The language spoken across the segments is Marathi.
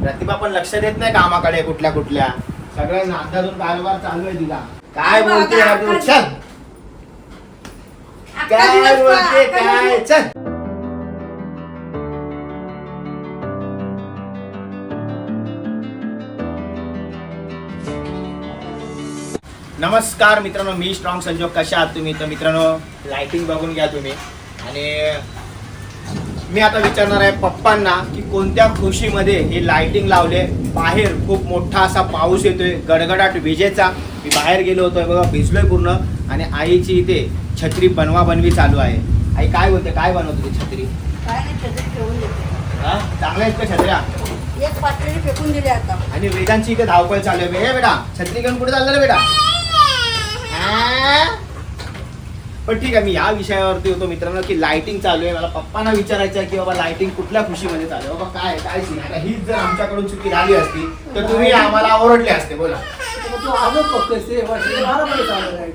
प्रतिभा पण लक्ष देत नाही कामाकडे कुठल्या कुठल्या. सगळ्या नांदातून कारभार चालू आहे तिला. काय बोलते चल. काय बोलते काय? चल. नमस्कार मित्रांनो मी स्ट्रॉंग संजोग कशा आहात तुम्ही? तर मित्रांनो लाइटिंग बघून घ्या तुम्ही. आणि मी आता विचारणार आहे पप्पांना की कोणत्या खुशीमध्ये हे लाइटिंग लावले? बाहेर खूप मोठा असा पाऊस येतोय गडगडाट विजेचा. मी बाहेर गेलो होतो बघा भिजलोय पूर्ण. आणि आईची इथे छत्री बनवा बनवी चालू आहे. आई काय बोलते? काय बनवते ती छत्री? चांगल्या आहेत का छत्र्या? एक पातळी फेकून दिली आता. आणि वेदांची इथे धावपळ चालू आहे. बेटा छत्री घेऊन कुठे चाललं रे बेटा? पण ठीक आहे मी या विषयावरती होतो मित्रांनो की लाइटिंग चालू आहे. मला पप्पांना विचारायचं आहे की बाबा लाइटिंग कुठल्या खुशीमध्ये चालू आहे? बाबा काय काय सीन आता हीच जर आमच्याकडून चुकी झाली असती तर तुम्ही आम्हाला ओरडले असते. बोला. तू आजच बघतोयस ते वर्षाचे बारा महिने चालू लाइट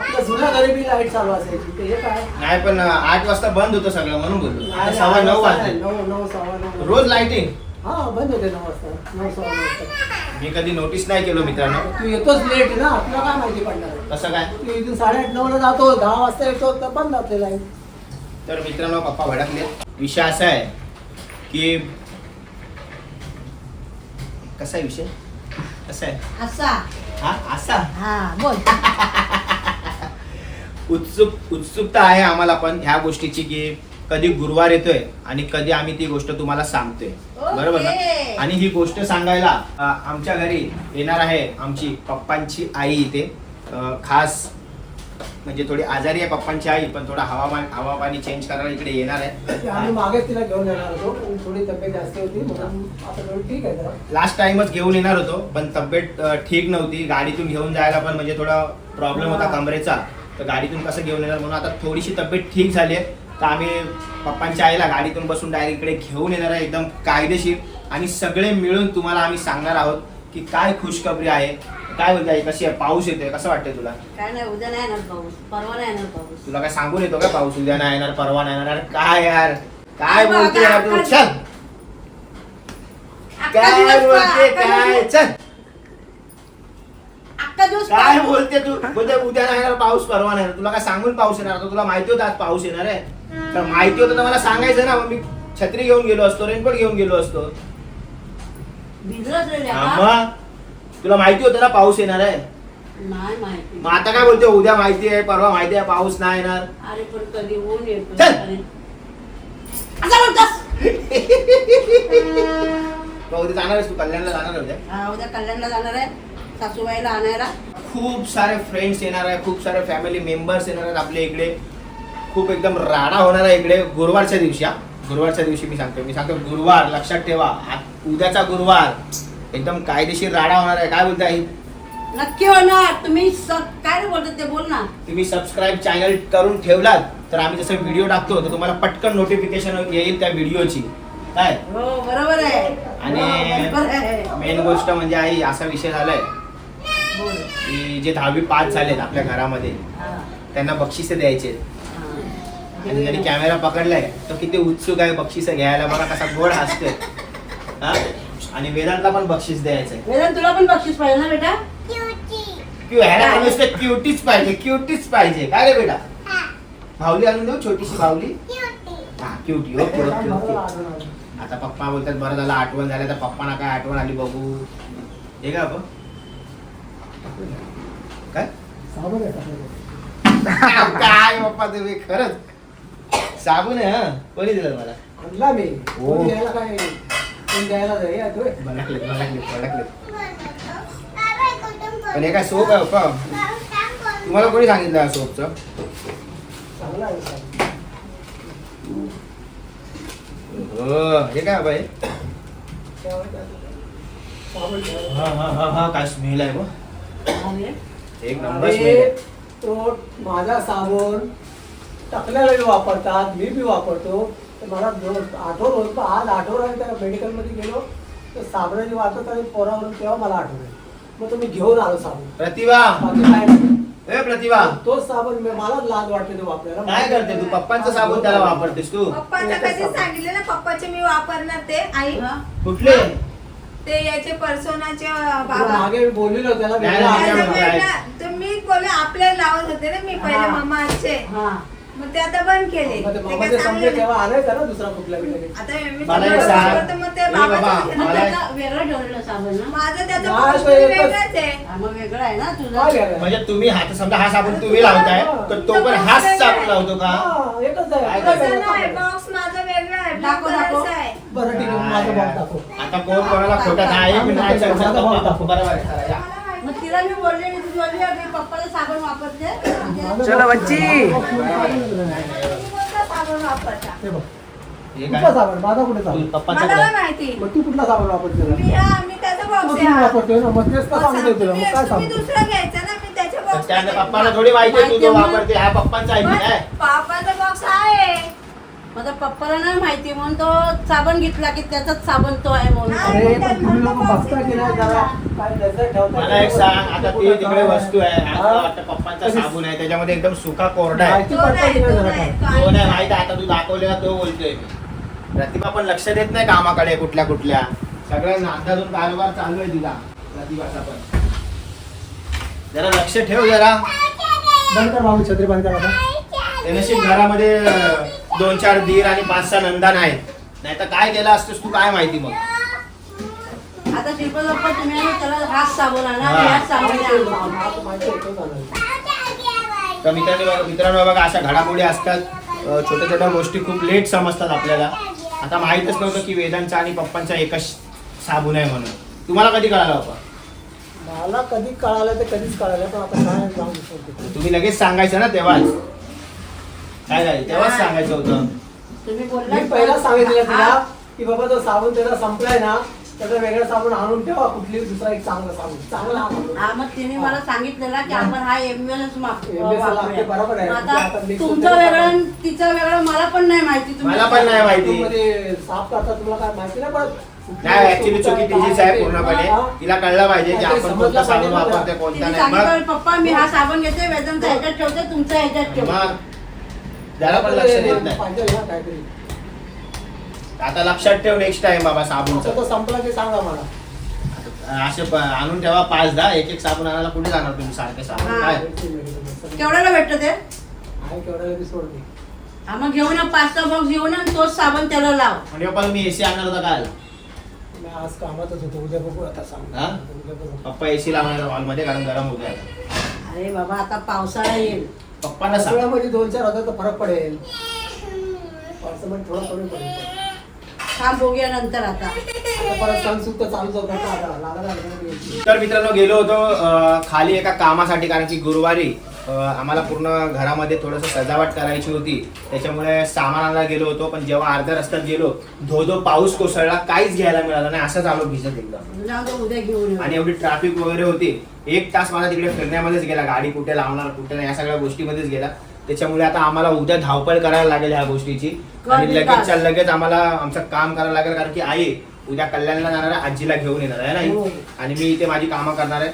आपल्या जुन्या घरी बी लाइट चालू असायची. ते हे काय नाही पण आठ वाजता बंद होतं सगळं म्हणून बोललो. आता सव्वा नऊ वाजता वाजले. नाही, नऊ नऊ सव्वा नऊ. रोज लाइटिंग हा बंद होते नऊ वाजता. नऊ सव्वा नऊ वाजता. मी कधी नोटीस नाही केलो मित्रांनो. तू येतोच लेट ना तुला काय माहिती पडणार? कसं काय? तू इथून साडेआठ नऊ ला जातो दहा वाजता येतो तर बंद आपले लाइट तर मित्रांनो पप्पा भडकले. विषय असा आहे की कसा आहे विषय? कसा आहे? असा. हा असा? हा बोल. उत्सुक उत्सुकता आहे आम्हाला पण ह्या गोष्टीची की कधी गुरुवार येतोय आणि कधी आम्ही ती गोष्ट तुम्हाला सांगतोय. बरोबर ना. आणि ही गोष्ट सांगायला अ, आमच्या घरी येणार आहे आमची पप्पांची आई इथे. अ, खास म्हणजे थोडी आजारी आहे पप्पांची आई पण थोडा हवामान हवा पाणी चेंज करायला इकडे येणार आम्ही आहे मागेच तिला घेऊन येणार होतो. पण थोडी तब्येत जास्त होती म्हणून आता थोडी ठीक आहे जरा. लास्ट टाइमच घेऊन येणार होतो पण तब्येत अ, ठीक नव्हती. गाडीतून घेऊन जायला पण म्हणजे थोडा प्रॉब्लेम होता कमरेचा. तर गाडीतून कसं घेऊन येणार? म्हणून आता थोडीशी तब्येत ठीक झाली आहे. तर आम्ही पप्पांच्या आईला गाडीतून बसून डायरेक्ट इकडे घेऊन येणार आहे एकदम कायदेशीर. आणि सगळे मिळून तुम्हाला आम्ही सांगणार आहोत की काय खुशखबरी आहे. काय बोलते आई कशी आहे? पाऊस येतोय कसं वाटतंय तुला? काय नाही उद्या नाही येणार पाऊस. परवा नाही येणार पाऊस. तुला काय सांगून येतो का पाऊस? उद्या नाही येणार परवा नाही येणार? अरे काय यार? काय बोलते यार तू? चल. काय बोलते काय? चल. दिवस काय. बोलते तू? बोलते उद्या नाही येणार पाऊस परवा नाही येणार. तुला काय सांगून पाऊस येणार? तुला माहिती होतं आज पाऊस येणार आहे. तर माहिती होतं तर मला सांगायचं ना मग मी छत्री घेऊन गेलो असतो रेनकोट घेऊन गेलो असतो भिजलंच रे लेका. मग तुला माहिती होतं ना पाऊस येणार आहे नाही माहिती मग आता काय बोलते उद्या माहिती आहे परवा माहिती आहे पाऊस नाही येणार अरे पण कधी ऊन येतो चल. अरे. असं बोलतोस? मग उद्या जाणार आहेस तू कल्याणला जाणार आहे उद्या हा, उद्या कल्याणला जाणार आहे सासूबाईला आणायला खूप सारे फ्रेंड्स येणार आहे खूप सारे फॅमिली मेंबर्स येणार आहेत आपल्या इकडे खूप एकदम राडा होणार आहे इकडे गुरुवारच्या दिवशी हा. गुरुवारच्या दिवशी मी सांगतो मी सांगतो गुरुवार लक्षात ठेवा. उद्याचा गुरुवार. एकदम कायदेशीर राडा होणार आहे. काय बोलताय? नक्की होणार. तुम्ही काय रे बोलतात ते? बोल ना. तुम्ही सबस्क्राईब चॅनल करून ठेवलात तर आम्ही जसं व्हिडिओ टाकतो तर तुम्हाला पटकन नोटिफिकेशन येईल त्या व्हिडिओची काय? हो बरोबर आहे. आणि हो, मेन गोष्ट म्हणजे आई असा विषय झालाय. की जे दहावी पास झालेत आपल्या घरामध्ये हा, त्यांना बक्षिसे द्यायचे हा. आणि ज्यांनी कॅमेरा पकडलाय. तो किती उत्सुक आहे बक्षीस घ्यायला. बघा कसा गोड हसतोय. हा? आणि वेदांतला पण बक्षीस द्यायचंय. वेदांत तुला पण बक्षीस पाहिजे ना बेटा? ह्याला नुसतं क्युटीच पाहिजे. क्युटीच पाहिजे. काय रे बेटा? भावली आणून देऊ छोटीशी भावली हा क्युटी. ओके ओके ओके आता पप्पा बोलतात बरं झालं आठवण झालं. तर पप्पाना काय आठवण आली बघू. हे का काय. काय पप्पा तुम्ही? खरंच. साबून आहे हा. कोणी दिलं मला? आणला मी. हो. कोण द्यायला काय? कोण द्यायला हे आहे तो. भडकले भडकले भडकले पण हे काय सोप आहे पप्पा तुम्हाला कोणी सांगितलं या सोपचं? चांगला आहे साबण. हो हे काय हे त्यावर काय साबण. हा हा हा हा स्मेल आहे अरे, एक नंबर स्मेल अरे, आहे. तो माझा साबण. टाकलेला बी वापरतात मी बी वापरतो. तर मला आठवण होत आज आठवण आहे त्या मेडिकलमध्ये गेलो तर साबणाची वाटत आणि पोरावरून तेव्हा मला आठवण मग तुम्ही घेऊन आलो साबण. प्रतिभा! बाकी काय नाही. ए प्रतिभा! तोच साबण मी- मला लाज वाटते तो वापरायला. काय करते तू? पप्पांचं साबण त्याला वापरतेस तू? पप्पाचं कधी सांगितलं ना पप्पाचे मी वापरणार ते. आई हा? कुठले? ते याचे पर्सोनाचे तुला बाबा. मागे मी बोललेलो त्याला नाही, वेगळा नाही, आकार त्याचं नाही. लावा. वेगळं- तुम्ही बोले आपले लावत होते ना मी पहिले हा. मामाचे. हा. मग ते आता बंद केले मग ते ते मामाचे काय संपले चांगले नाही. तेव्हा आणायचा ना दुसरा कुठला बी लगेच. आता मी मला सांग. मग ते ए बाबा, बाबाचं घेणं. मग मला- त्याचा वेगळा ठेवलेला साबण ना माझं त्याचं नाही, पोस्ट तो एकच. वेगळंच आहे हा, मग वेगळा आहे ना काय तुझा घ्यायला? म्हणजे तुम्ही हात समजा हा साबण तुम्ही लावताय तर तो पण हाच साबण लावतो का हा, एकच आहे. काय काय तसं घ्यायला? नाही बॉक्स माझं वेगळं आहे ब्लॅक दाखव, दाखव. कलरचं आहे बरं ठीक आहे माझं बॉक्स दाखव आता कोण कोणाला खोटं नाही एक मिनिट ऐका, माझा भाऊ दाखव. बरोबर आहे, चला, या. मग तिला मी बोलले मी बोलली मी पप्पाला साबण वापरते चलो बच्ची. कुठला काय? साबण माझा कुठे साबण माहिती. मग तू कुठला साबण वापरते मी हा मी त्याचा मग बॉक्स तुम्ही आहे हा. वापरतोय ना मग तेच का मग सांगतोय तुला मग तुम्ही काय सांगतो दुसरा घ्यायचा ना मी त्याच्या तर बॉक्स त्याने पप्पाला थोडी माहिती आहे तू तो माहिती आहे. वापरते हा पप्पांचा आहे. पापाचा बॉक्स आहे. माझा पप्पाला नाही माहिती म्हणून तो साबण घेतला की त्याचाच साबण तो आहे म्हणून. अरे पण तुम्ही लोक बघता की नाही जरा? काय नजर ठेवता? मला एक सांग आता ती तिकडे वस्तू आहे. हा? आता वाटतं पप्पांचा साबून आहे त्याच्यामध्ये एकदम सुका कोरडा आहे. माहिती तो पडतं नाही, की जरा? तो माहिती आता तू दाखवलेला तो बोलतोय मी. प्रतिभा पण लक्ष देत नाही कामाकडे कुठल्या कुठल्या. सगळ्या नांदाजून कारभार चालू आहे तिला प्रतिभाचा पण. जरा लक्ष ठेव जरा. बंद कर बाबू छत्री बंद कर आता. ते नशीब घरामध्ये अं, दोन चार धीर आणि पाच सहा नंदा नाहीत नाही तर काय केलं असतोस तू काय माहिती मग? आता शिल्पा तुम्ही आणि त्याला साबण आणा साबण. तर मित्रांनो बघा- मित्रांनो बघा अशा घडामोडी असतात. अं, छोट्या छोट्या गोष्टी खूप लेट समजतात आपल्याला. आता माहीतच नव्हतं की वेदांचा आणि पप्पांचा एकच साबून आहे म्हणून. तुम्हाला कधी कळालं बाबा मला कधी कळालं ते कधीच कळालं पण आता काय जाऊन तुम्ही लगेच सांगायचं ना तेव्हाच. काय झालं तेव्हाच सांगायचं होतं. तुम्ही मी बोलला पहिला सांगितलं तिला की बाबा तो साबण त्याचा संपलाय ना त्याचा वेगळा साबण आणून ठेवा कुठली दुसरा एक चांगला साबण. चांगला. हा मग तिने मला सांगितलेला की आपण हा एमएलएच ML लागते, बरोबर आहे. आता आता mix तुमचं होते. वेगळं आणि तिचं वेगळं मला पण नाही माहिती. तुम्ही मला पण नाही माहिती. मध्ये साफ करता तुम्हाला काय माहिती नाही पडत नाही ऍक्च्युली चुकी तिचीच आहे. पूर्णपणे. हा. तिला कळलं पाहिजे की आपण कोणता साबण. वापरते कोणता तिने नाही मग सांगितलं पप्पा मी हा साबण घेते वेदनचा ह्याच्यात ठेवते तुमचा ह्याच्यात ठेवते. मग जरा पण लक्ष देत नाही. पाहिजे ना काहीतरी. आता लक्षात ठेव नेक्स्ट टाइम बाबा आता साबूनचं तो संपला की सांगा मला. असे प- आणून ठेवा पाच दहा एक एक साबण आणायला कुठे जाणार तुम्ही सारखे साबण हा. काय? केवढ्याला भेटतं ते? आहे सोडते. हा मग घेऊन या पाच सहा बॉक्स घेऊन या आणि तोच साबण त्याला लाव. म्हणजे पण मी एसी आणणार होता काय मी आज कामातच होतो उद्या बघू आता सांग. हा? उद्या बघू. पप्पा एसी लावणार हॉलमध्ये कारण गरम होते आता. अरे बाबा आता पावसाळा येईल. पप्पांना सांग. पावसाळ्यामध्ये दोन चार हजार तर फरक पडेल. थोडा कमी पडेल. काम बघूया नंतर आता. तर मित्रांनो गेलो होतो खाली एका कामासाठी कारण की गुरुवारी आम्हाला पूर्ण घरामध्ये थोडंसं सजावट करायची होती. त्याच्यामुळे सामान आणायला गेलो होतो पण जेव्हा अर्ध्या रस्त्यात गेलो धो धो पाऊस कोसळला काहीच घ्यायला मिळालं नाही. असंच आलो भिजत एकदम. आणि एवढी ट्रॅफिक वगैरे होती. एक तास मला तिकडे फिरण्यामध्येच गेला. गाडी कुठे लावणार कुठे नाही या सगळ्या गोष्टीमध्येच गेला. त्याच्यामुळे आता आम्हाला उद्या धावपळ करायला लागेल ह्या गोष्टीची. आणि लगेचच्या. लगेच आम्हाला आमचं काम करायला लागेल कारण की आई उद्या कल्याणला जाणार आहे आजीला घेऊन येणार आहे हो. नाही आणि मी इथे माझी कामं करणार आहे.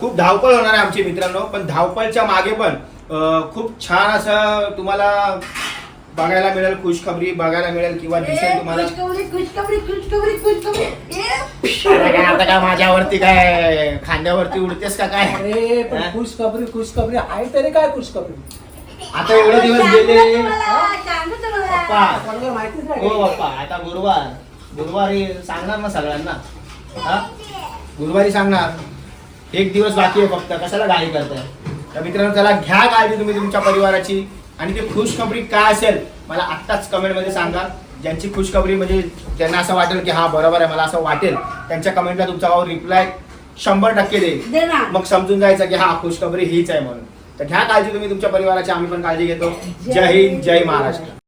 खूप धावपळ होणार आहे आमची मित्रांनो पण धावपळच्या मागे पण अं, खूप छान असं तुम्हाला बघायला मिळेल खुशखबरी बघायला मिळेल किंवा दिसेल तुम्हाला. अरे काय आता काय माझ्यावरती काय? खांद्यावरती उडतेस का काय? अरे पण हा? खुशखबरी खुशखबरी आहे तरी काय खुशखबरी? आता एवढे दिवस गेले. पप्पा आपल्याला माहितीच नाही हो बाप्पा आता गुरुवार. गुरुवारी सांगणार ना सगळ्यांना? हा? गुरुवारी सांगणार. एक दिवस बाकी आहे फक्त. कशाला गाडी करताय? तर मित्रांनो त्याला घ्या काळजी तुम्ही तुमच्या परिवाराची. आणि ती खुशखबरी काय असेल मला आत्ताच कमेंटमध्ये सांगा. ज्यांची खुशखबरी म्हणजे ज्यांना असं वाटेल की हा बरोबर आहे मला असं वाटेल त्यांच्या कमेंटला तुमचा भाऊ रिप्लाय शंभर टक्के देईल दे ना. मग समजून जायचं की हा खुशखबरी हीच आहे म्हणून. तर घ्या काळजी तुम्ही तुमच्या परिवाराची आम्ही पण काळजी घेतो. जय हिंद जय महाराष्ट्र.